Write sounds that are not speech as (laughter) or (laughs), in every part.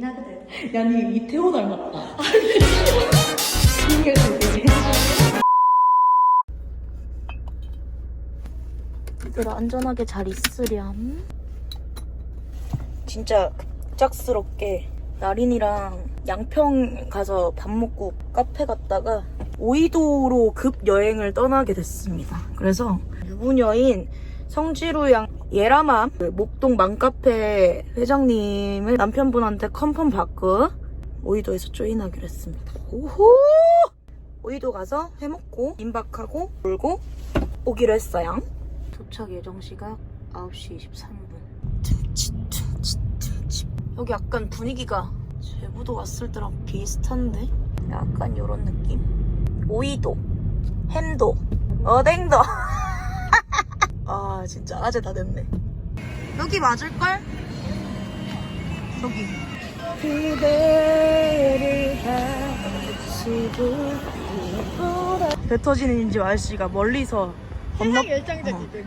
예민하거든. 야, 니 이태호 닮았다. 신경 쓰지. 얘들아, 안전하게 잘 있으렴. 진짜 갑작스럽게 나린이랑 양평 가서 밥 먹고 카페 갔다가 오이도로 급 여행을 떠나게 됐습니다. 그래서 유부녀인 성지루 양 예라맘 그 목동 맘카페 회장님을 남편분한테 컨펌 받고 오이도에서 조인하기로 했습니다. 오호! 오이도 가서 회 먹고 임박하고 놀고 오기로 했어요. 도착 예정 시각 9시 23분. 퉁치, 퉁치, 퉁치. 여기 약간 분위기가 제부도 왔을 때랑 비슷한데? 약간 요런 느낌? 오이도, 햄도, 어댕도. (laughs) 아, 진짜 아재 다 됐네. 여기 맞을걸? 여기. 배 터지는 지 아저씨가 멀리서 건너, 어,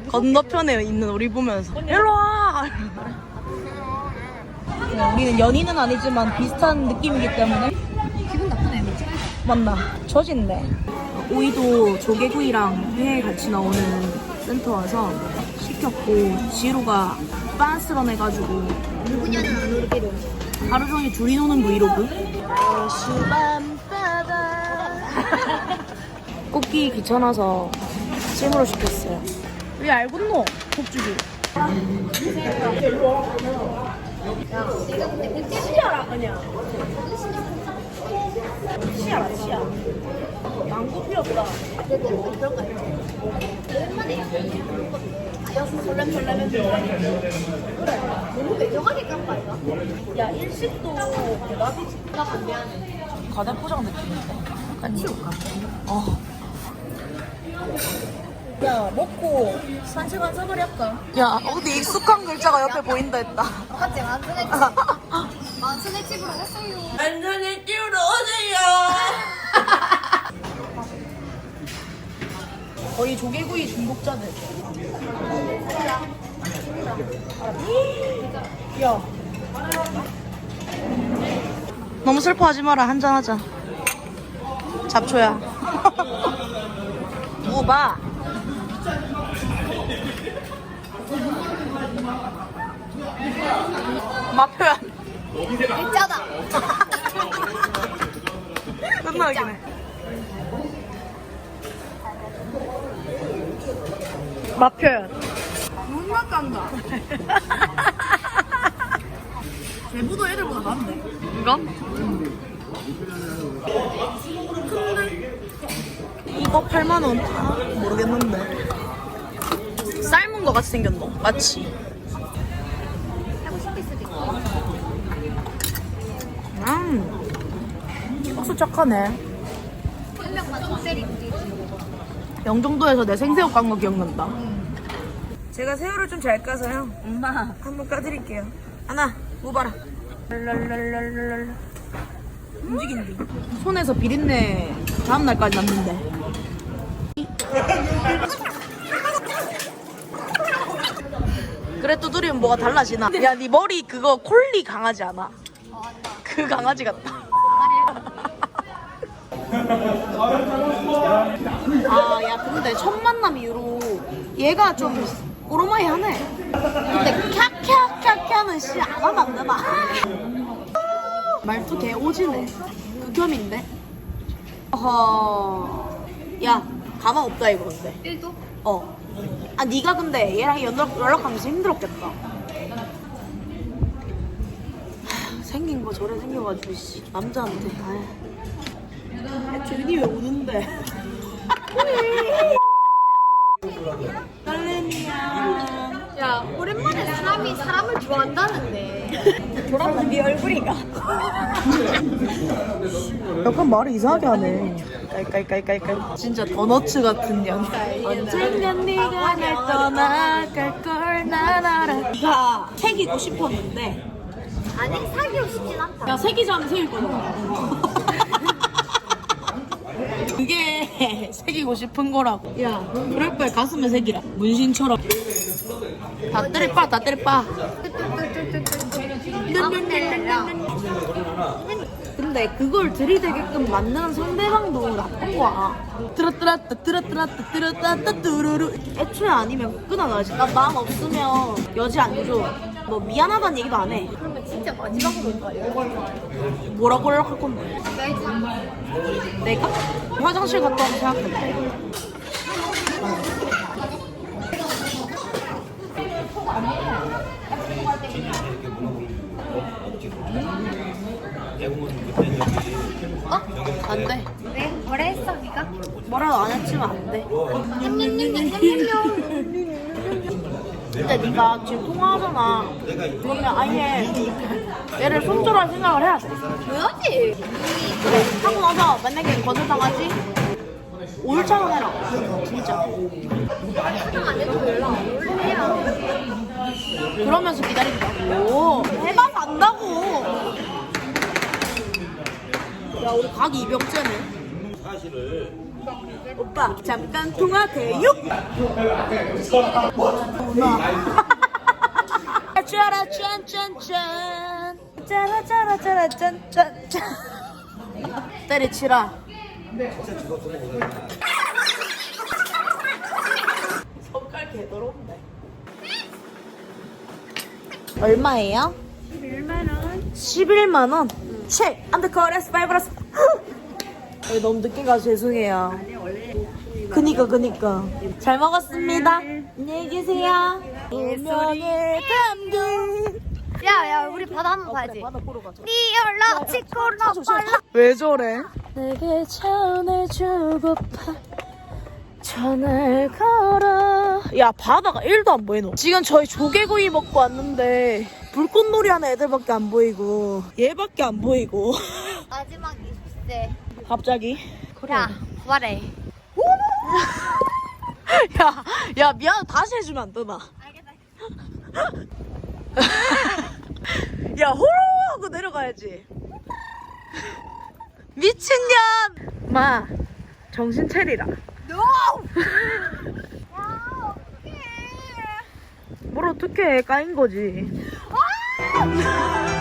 건너편에 있는 우리 보면서 일로 와! 그냥 우리는 연인은 아니지만 비슷한 느낌이기 때문에 기분 나쁘네? 맞나? 저진데 오이도 조개구이랑 회 같이 나오는 센터 와서 시켰고 지루가 빤스런해가지고 누구냐는 안 오르기로. 하루 종일 둘이 노는 브이로그 (laughs) 꽂기 귀찮아서 찜으로 시켰어요 왜 알겠노? 폭주기 시야라 그냥 시야라 시야 망고 필요 없다 그런 거 알지? 오랜만에 아, 여수 설렘설렘 너무 매정하게 깐거 아닌가? 야 일식도 대박이지 나 반대하네. 포장 느낌인데 약간 치울까? 어. 야 먹고 산책 한 사거리 할까? 야 어디 익숙한 글자가 옆에 보인다 했다 맞지? 만천의 집. 만천의 집으로 오세요. 완전히 끼우러 오세요 거의 조개구이 중독자들. 야. 너무 슬퍼하지 마라. 한잔하자. 잡초야. 누봐. 마표야 일자다. 끝나긴 해 마표야 눈만 깐다. 제부도 애들보다 많네. 이건? 근데? 이거 8만 원. 아, 모르겠는데. 삶은 거 같이 생겼노? 마치. 하고 싶을 수도 있고. 음. 소스 착하네. 영종도에서 내 생새우 깐 거 기억난다 제가 새우를 좀 잘 까서요. 엄마. 한번 까드릴게요. 하나 무봐라. 랄랄랄랄랄 움직인디 손에서 비린내 다음 날까지 났는데. 그래 두드리면 뭐가 달라지나? 야 네 머리 그거 콜리 강아지 않아 그 강아지 같다. 아, 야, 근데 첫 만남 이후로 얘가 좀 오로마이 하네. 근데 캬캬캬캬는 씨, 안 하면 안 되나? 말투 개 오지네. 극혐인데? 어허. 야, 가만 없다, 이거 근데. 1도? 어. 아, 네가 근데 얘랑 연락, 연락하면서 힘들었겠다. 하, 생긴 거 저래 생겨가지고, 씨. 남자한테. 아이. 주인이 왜 우는데? (laughs) (laughs) 오랜만에 사람이 사람을 좋아한다는데. 돌아보는 네 얼굴이가. 약간 말을 이상하게 하네. 깔깔깔깔깔. 진짜 더너츠 같은 년. 언젠간 네가 날 떠나갈 걸난 알아. 네가 새기고 싶었는데. 아니, 사귀고 싶진 않다. 야 새기자면 새길 거잖아. (laughs) 그게 새기고 싶은 거라고. 야 그럴 바에 가슴에 새기라. 문신처럼. 다 때려 빠, 다 때려 빠. 뚜뚜뚜뚜. 근데 그걸 들이대게끔 만드는 상대방도 나쁜 거야. 뜨라뜨라따 뜨라뜨라따 뜨라따따 뚜루루. 애초에 아니면 끊어가야지. 나 마음 없으면 여지 안 줘. 뭐 미안하다는 얘기도 안 해. 그러면 진짜 마지막으로 가요. 뭐라고 연락할 건데? 내가? 화장실 갔다 오면 생각해. 어? 안 돼. 왜? 뭐라 했어, 니가? 뭐라도 안 했지만 안 돼. 근데 네가 지금 통화하잖아. 그러면 아예 얘를 손절할 생각을 해야 돼. 뭐야지? 그래. 하고 나서 만약에 거절당하지? 올차원 해라. 진짜. 화장 안 해도 연락 안 올래요. 그러면서 기다린다고. 해봐서 안다고. 야, 우리 각이 이병재네. 오빠, 잠깐 통화 대육. 짜라 짠짠짠. 짜라 짜라 짜라 짠짠짠. 때리치라. 손깔 개더러운데. 얼마예요? 1만원. 11만 원. 책 안드커레스 파이브라스. 너무 늦게 가서 죄송해요. 그니까 그니까. 잘 먹었습니다. 안녕히 계세요. 운명의 담근. 야, 야, 우리 바다 한번 봐야지. 네 연락 찍고 나 빨라. 왜 저래? 내게 전해주고파 전화를 걸어. 야 바다가 1도 안 보이노? 지금 저희 조개구이 먹고 왔는데 불꽃놀이 하는 애들밖에 안 보이고 얘밖에 안 보이고. (laughs) 마지막 20세. 갑자기? 야, 말해. (laughs) 야, 야 미안 다시 해주면 안 되나? 알겠다. (laughs) 야 호로 하고 내려가야지. 미친년! 마. 정신 차리라! 야, 어떡해. 뭘 어떻게 해 까인 거지 아!